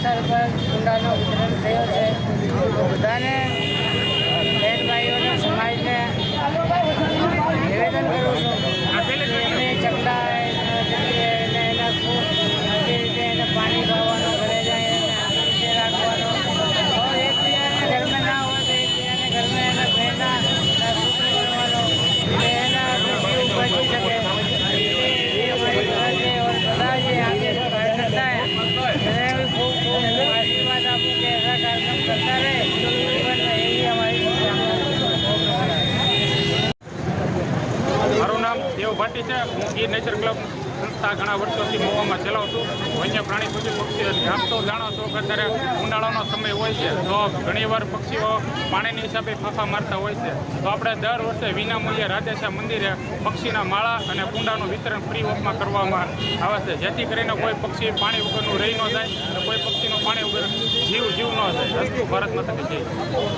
અવસર પર કુંડાનો વિતરણ થયો છે. tratar de ભાટી છે, હું ગીર નેચર ક્લબ સંસ્થા ઘણા વર્ષોથી મોવામાં ચલાવું છું. વન્ય પ્રાણી પશુ પક્ષીઓ આપ તો જાણો છો, કે અત્યારે ઉનાળાનો સમય હોય છે. તો ઘણીવાર પક્ષીઓ પાણીની હિસાબે ફાંફા મારતા હોય છે. તો આપણે દર વર્ષે વિનામૂલ્યે રાધેશા મંદિરે પક્ષીના માળા અને કુંડાનું વિતરણ ફ્રી ઓફમાં કરવામાં આવે છે. જેથી કરીને કોઈ પક્ષી પાણી વગરનું રહી ન જાય અને કોઈ પક્ષીનું પાણી વગર જીવ જીવ ન જાય. અસ્તુ ભારત માતા જય